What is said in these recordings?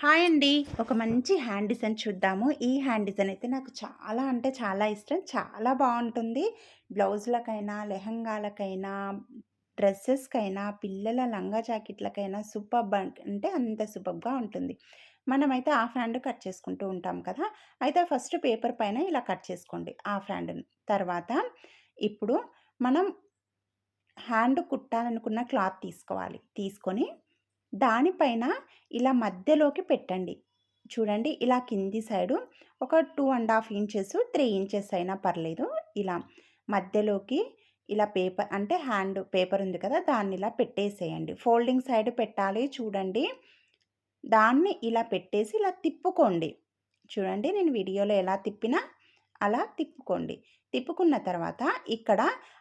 Hi అండి. ఒక మంచి హ్యాండ్ డిజైన్ చూద్దాము. ఈ హ్యాండ్ డిజైన్ అయితే నాకు చాలా అంటే చాలా ఇష్టం. చాలా బాగుంటుంది బ్లౌజులకైనా, లెహంగాలకైనా, డ్రెస్సెస్కైనా పిల్లల లంగా జాకెట్‌లకైనా సూపర్బ్ అంటే అంత సూపర్బ్‌గా ఉంటుంది. మనమైతే హాఫ్ హ్యాండ్ కట్ చేసుకుంటూ ఉంటాం కదా! అయితే ఫస్ట్ పేపర్ పైన ఇలా కట్ చేసుకోండి హాఫ్ హ్యాండ్‌ని. తర్వాత ఇప్పుడు మనం హ్యాండ్ కుట్టాలనుకున్న క్లాత్ తీసుకోవాలి. తీసుకొని దానిపైన ఇలా మధ్యలోకి పెట్టండి. చూడండి ఇలా కింది సైడు ఒక two and half inches, three inches అయినా పర్లేదు. ఇలా మధ్యలోకి ఇలా పేపర్ అంటే హ్యాండ్ పేపర్ ఉంది కదా! దాన్ని ఇలా పెట్టేసేయండి. ఫోల్డింగ్ సైడ్ పెట్టాలి చూడండి. దాన్ని ఇలా పెట్టేసి ఇలా తిప్పుకోండి. చూడండి నేను వీడియోలో ఎలా తిప్పినా అలా తిప్పుకోండి. తిప్పుకున్న తర్వాత ఇక్కడ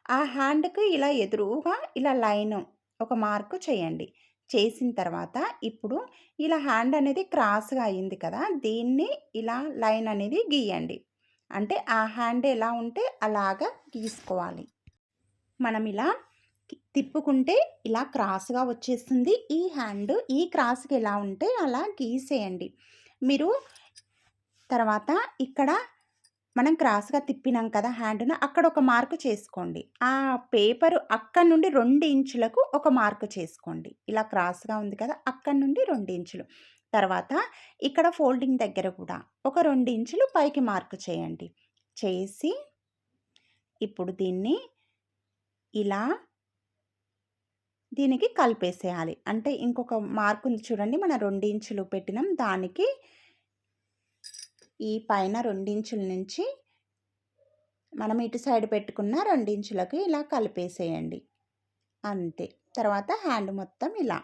ఆ హ్యాండ్‌కి ఇలా ఎదురుగా ఇలా లైన్ ఒక మార్కు చేయండి. చేసిన తర్వాత ఇప్పుడు ఇలా హ్యాండ్ అనేది క్రాస్‌గా అయింది కదా! దీన్ని ఇలా లైన్ అనేది గీయండి. అంటే ఆ హ్యాండ్ ఎలా ఉంటే అలాగా గీసుకోవాలి. మనం ఇలా తిప్పుకుంటే ఇలా క్రాస్‌గా వచ్చేస్తుంది. ఈ హ్యాండ్ ఈ క్రాస్‌కి ఎలా ఉంటే అలా గీసేయండి. మీరు తర్వాత ఇక్కడ మనం క్రాస్‌గా తిప్పినాం కదా! హ్యాండ్‌ను అక్కడ ఒక మార్కు చేసుకోండి. ఆ పేపరు అక్కడి నుండి రెండు ఇంచులకు ఒక మార్కు చేసుకోండి. ఇలా క్రాస్‌గా ఉంది కదా! అక్కడి నుండి రెండు ఇంచులు. తర్వాత ఇక్కడ ఫోల్డింగ్ దగ్గర కూడా ఒక రెండు ఇంచులు పైకి మార్కు చేయండి. చేసి ఇప్పుడు దీన్ని ఇలా దీనికి కలిపేసేయాలి. అంటే ఇంకొక మార్కు చూడండి. మనం రెండు ఇంచులు పెట్టినాం. దానికి ఈ పైన రెండించుల నుంచి మనం ఇటు సైడ్ పెట్టుకున్న రెండించులకు ఇలా కలిపేసేయండి. అంతే. తర్వాత హ్యాండ్ మొత్తం ఇలా.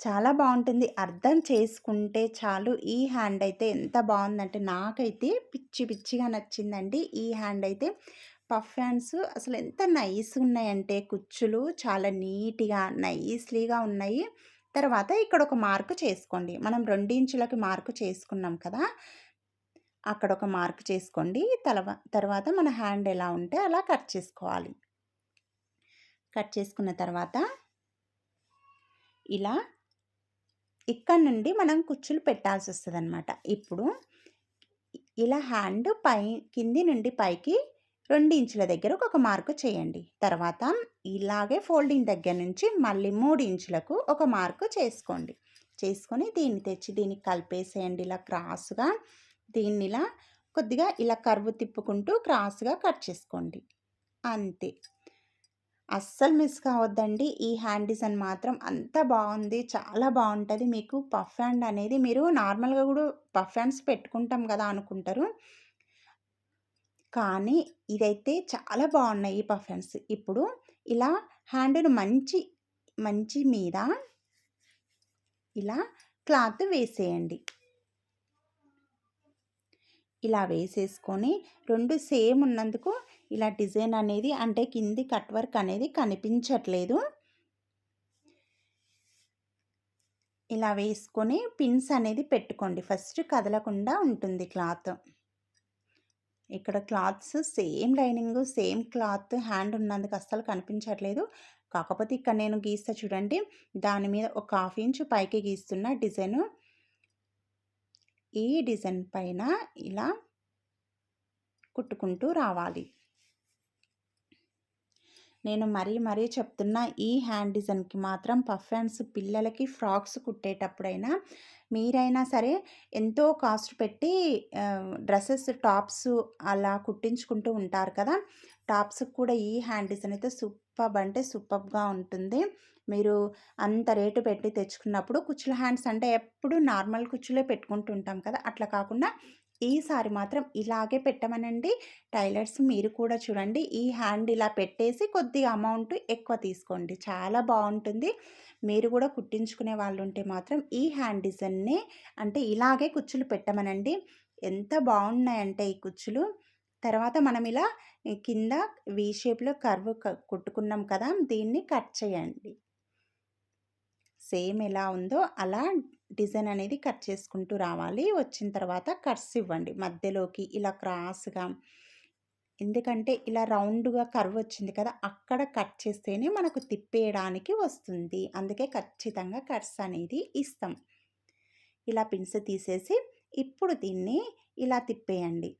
చాలా బాగుంటుంది అర్థం చేసుకుంటే చాలు. ఈ హ్యాండ్ అయితే ఎంత బాగుందంటే నాకైతే పిచ్చి పిచ్చిగా నచ్చిందండి. ఈ హ్యాండ్ అయితే పఫ్ హ్యాండ్స్ అసలు ఎంత నైస్‌గా ఉన్నాయంటే కుచ్చులు చాలా నీట్‌గా, నైస్‌లీగా ఉన్నాయి. తర్వాత ఇక్కడ ఒక మార్కు చేసుకోండి. మనం రెండించులకి మార్కు చేసుకున్నాం కదా! అక్కడ ఒక మార్క్ చేసుకోండి. తర్వా తర్వాత మన హ్యాండ్ ఎలా ఉంటే అలా కట్ చేసుకోవాలి. కట్ చేసుకున్న తర్వాత ఇలా ఇక్కడ నుండి మనం కుచ్చులు పెట్టాల్సొస్తదనమాట. ఇప్పుడు ఇలా హ్యాండ్ పై కింది నుండి పైకి రెండు ఇంచుల దగ్గర ఒక మార్కు చేయండి. తర్వాత ఇలాగే ఫోల్డింగ్ దగ్గర నుంచి మళ్ళీ మూడు ఇంచులకు ఒక మార్కు చేసుకోండి. చేసుకొని దీన్ని తెచ్చి దీనికి కలిపేసేయండి ఇలా క్రాస్‌గా. దీన్ని ఇలా కొద్దిగా ఇలా కరువు తిప్పుకుంటూ క్రాస్‌గా కట్ చేసుకోండి. అంతే. అస్సలు మిస్ కావద్దండి. ఈ హ్యాండ్ డిజైన్ మాత్రం అంత బాగుంది చాలా బాగుంటుంది మీకు పఫ్ హ్యాండ్ అనేది మీరు నార్మల్‌గా కూడా పఫ్ హ్యాండ్స్ పెట్టుకుంటాం కదా! అనుకుంటారు. కానీ ఇదైతే చాలా బాగున్నాయి ఈ పఫ్ హ్యాండ్స్. ఇప్పుడు ఇలా హ్యాండ్‌ను మంచి మంచి మీద ఇలా క్లాత్ వేసేయండి. ఇలా వేసేసుకొని రెండు సేమ్ ఉన్నందుకు ఇలా డిజైన్ అనేది అంటే కింది కట్ వర్క్ అనేది కనిపించట్లేదు. ఇలా వేసుకొని పిన్స్ అనేది పెట్టుకోండి. ఫస్ట్ కదలకుండా ఉంటుంది క్లాత్. ఇక్కడ cloths same lining, same cloth hand ఉన్నందుకు అస్సలు కనిపించట్లేదు. కాకపోతే ఇక్కడ నేను గీస్తా చూడండి. దాని మీద ఒక హాఫ్ ఇంచ్ పైకి గీస్తున్న డిజైను. ఈ డిజైన్ పైన ఇలా కుట్టుకుంటూ రావాలి. నేను మరీ మరీ చెప్తున్నా ఈ హ్యాండ్ డిజైన్‌కి మాత్రం పఫ్ హ్యాండ్స్ పిల్లలకి ఫ్రాక్స్ కుట్టేటప్పుడైనా మీరైనా సరే ఎంతో కాస్ట్ పెట్టి డ్రెస్సెస్ టాప్స్ అలా కుట్టించుకుంటూ ఉంటారు కదా! టాప్స్‌కి కూడా ఈ హ్యాండ్ డిజైన్ అయితే సూపబ్ అంటే సూపబ్గా ఉంటుంది. మీరు అంత రేటు పెట్టి తెచ్చుకున్నప్పుడు కుచ్చుల హ్యాండ్స్ అంటే ఎప్పుడు నార్మల్ కుచ్చులే పెట్టుకుంటూ ఉంటాం కదా! అట్లా కాకుండా ఈసారి మాత్రం ఇలాగే పెట్టమనండి. టైలర్స్ మీరు కూడా చూడండి. ఈ హ్యాండ్ ఇలా పెట్టేసి కొద్దిగా అమౌంట్ ఎక్కువ తీసుకోండి. చాలా బాగుంటుంది మీరు కూడా కుట్టించుకునే వాళ్ళు ఉంటే మాత్రం ఈ హ్యాండ్ డిజైన్‌నే అంటే ఇలాగే కుచ్చులు పెట్టమనండి. ఎంత బాగున్నాయంటే ఈ కుచ్చులు. తర్వాత మనం ఇలా కింద వీ షేప్‌లో కర్వ్ క కుట్టుకున్నాం కదా! దీన్ని కట్ చేయండి. సేమ్ ఎలా ఉందో అలా డిజైన్ అనేది కట్ చేసుకుంటూ రావాలి. వచ్చిన తర్వాత కట్స్ ఇవ్వండి. మధ్యలోకి ఇలా క్రాస్‌గా. ఎందుకంటే ఇలా రౌండ్‌గా కర్వ్ వచ్చింది కదా! అక్కడ కట్ చేస్తేనే మనకు తిప్పేయడానికి వస్తుంది. అందుకే ఖచ్చితంగా కట్స్ అనేది ఇస్తాం. ఇలా పిన్స్ తీసేసి ఇప్పుడు దీన్ని ఇలా తిప్పేయండి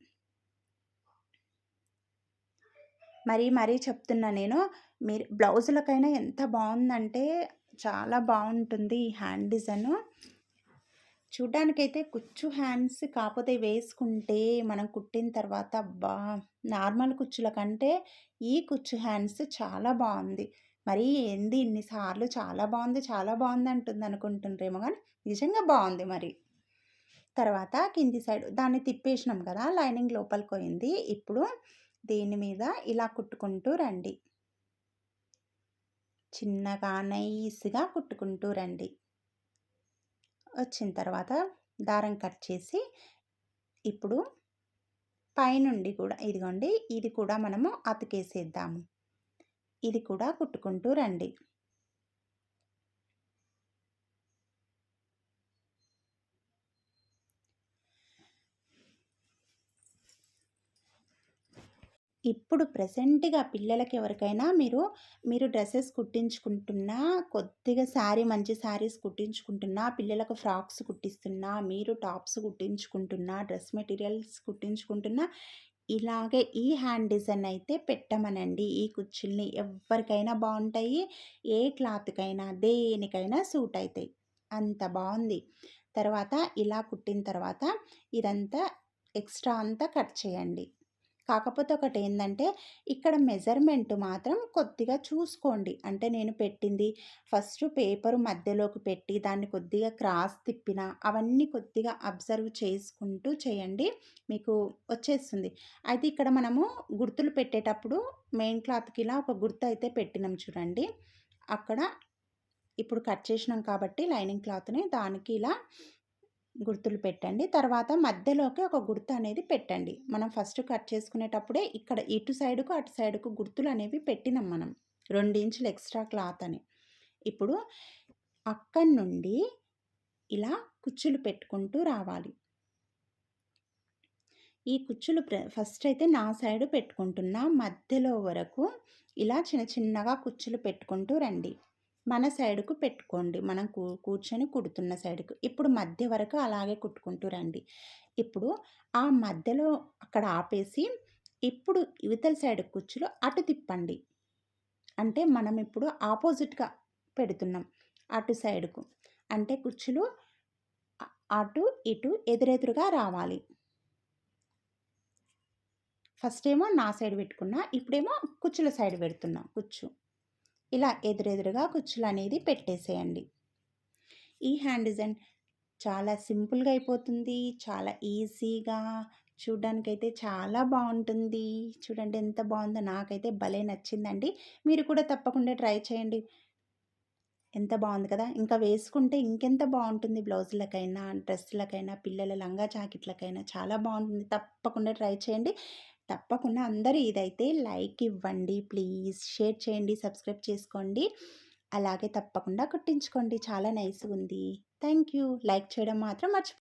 మరీ మరీ చెప్తున్నా నేను. మీరు బ్లౌజులకైనా ఎంత బాగుందంటే చాలా బాగుంటుంది ఈ హ్యాండ్ డిజైన్. చూడ్డానికైతే కుచ్చు హ్యాండ్స్ కాకపోతే వేసుకుంటే మనం కుట్టిన తర్వాత అబ్బా! నార్మల్ కుచ్చుల కంటే ఈ కుచ్చు హ్యాండ్స్ చాలా బాగుంది. మరి ఏంది ఇన్నిసార్లు చాలా బాగుంది చాలా బాగుంది అంటుంది అనుకుంటుండ్రేమో కానీ నిజంగా బాగుంది మరి. తర్వాత కింది సైడ్ దాన్ని తిప్పేసినాం కదా! లైనింగ్ లోపలికి పోయింది. ఇప్పుడు దీని మీద? ఇలా కుట్టుకుంటూ రండి. చిన్నగా నైస్గా కుట్టుకుంటూ రండి. వచ్చిన తర్వాత దారం కట్ చేసి ఇప్పుడు పైనుండి కూడా ఇదిగోండి ఇది కూడా మనము అతికేసేద్దాము. ఇది కూడా కుట్టుకుంటూ రండి. ఇప్పుడు ప్రెసెంట్‌గా పిల్లలకి ఎవరికైనా మీరు, మీరు డ్రెస్సెస్ కుట్టించుకుంటున్నా, కొద్దిగా శారీ మంచి శారీస్ కుట్టించుకుంటున్నా, పిల్లలకు ఫ్రాక్స్ కుట్టిస్తున్నా, మీరు టాప్స్ కుట్టించుకుంటున్నా, డ్రెస్ మెటీరియల్స్ కుట్టించుకుంటున్నా, ఇలాగే ఈ హ్యాండ్ డిజైన్ అయితే పెట్టమనండి. ఈ కుర్చీల్ని ఎవ్వరికైనా బాగుంటాయి ఏ క్లాత్‌కైనా, దేనికైనా సూట్ అవుతాయి అంత బాగుంది తర్వాత ఇలా కుట్టిన తర్వాత ఇదంతా ఎక్స్ట్రా అంతా కట్ చేయండి. కాకపోతే ఒకటి ఏంటంటే ఇక్కడ మెజర్‌మెంట్ మాత్రం కొద్దిగా చూసుకోండి. అంటే నేను పెట్టింది ఫస్ట్ పేపరు మధ్యలోకి పెట్టి, దాన్ని కొద్దిగా క్రాస్ తిప్పిన, అవన్నీ కొద్దిగా అబ్జర్వ్ చేసుకుంటూ చేయండి. మీకు వచ్చేస్తుంది. అయితే ఇక్కడ మనము గుర్తులు పెట్టేటప్పుడు మెయిన్ క్లాత్‌కి ఇలా ఒక గుర్తయితే పెట్టినాం చూడండి. అక్కడ ఇప్పుడు కట్ చేసినాం కాబట్టి లైనింగ్ క్లాత్‌ని దానికి ఇలా గుర్తులు పెట్టండి. తర్వాత మధ్యలోకి ఒక గుర్తు అనేది పెట్టండి. మనం ఫస్ట్ కట్ చేసుకునేటప్పుడే ఇక్కడ ఇటు సైడుకు అటు సైడుకు గుర్తులు అనేవి పెట్టినాం మనం. రెండు ఇంచులు ఎక్స్ట్రా క్లాత్ అని. ఇప్పుడు అక్కడి నుండి ఇలా కుచ్చులు పెట్టుకుంటూ రావాలి. ఈ కుచ్చులు ఫస్ట్ అయితే నా సైడు పెట్టుకుంటున్నా. మధ్యలో వరకు ఇలా చిన్న చిన్నగా కుచ్చులు పెట్టుకుంటూ రండి. మన సైడుకు పెట్టుకోండి. మనం కూ కూర్చొని కుడుతున్న సైడ్కు. ఇప్పుడు మధ్య వరకు అలాగే కుట్టుకుంటూ రండి. ఇప్పుడు ఆ మధ్యలో అక్కడ ఆపేసి ఇప్పుడు ఇవతల సైడ్ కుచ్చులు అటు తిప్పండి. అంటే మనం ఇప్పుడు ఆపోజిట్గా పెడుతున్నాం అటు సైడ్కు. అంటే కుచ్చులు అటు ఇటు ఎదురెదురుగా రావాలి. ఫస్ట్ ఏమో నా సైడ్ పెట్టుకున్నా ఇప్పుడేమో కుచ్చుల సైడ్ పెడుతున్నా. కుచ్చు. ఇలా ఎదురెదురుగా కుచ్చులు అనేది పెట్టేసేయండి. ఈ హ్యాండ్ డిజైన్ చాలా సింపుల్గా అయిపోతుంది చాలా ఈజీగా చూడ్డానికైతే చాలా బాగుంటుంది. చూడండి ఎంత బాగుందో నాకైతే భలే నచ్చిందండి. మీరు కూడా తప్పకుండా ట్రై చేయండి. ఎంత బాగుంది కదా! ఇంకా వేసుకుంటే ఇంకెంత బాగుంటుంది బ్లౌజులకైనా డ్రెస్సులకైనా పిల్లల లంగా జాకెట్లకైనా చాలా బాగుంటుంది. తప్పకుండా ట్రై చేయండి. తప్పకుండా అందరూ ఇదైతే లైక్ ఇవ్వండి ప్లీజ్ షేర్ చేయండి సబ్స్క్రైబ్ చేసుకోండి. అలాగే తప్పకుండా కుట్టించుకోండి. చాలా నైస్ ఉంది. థ్యాంక్ యూ లైక్ చేయడం మాత్రం మర్చిపో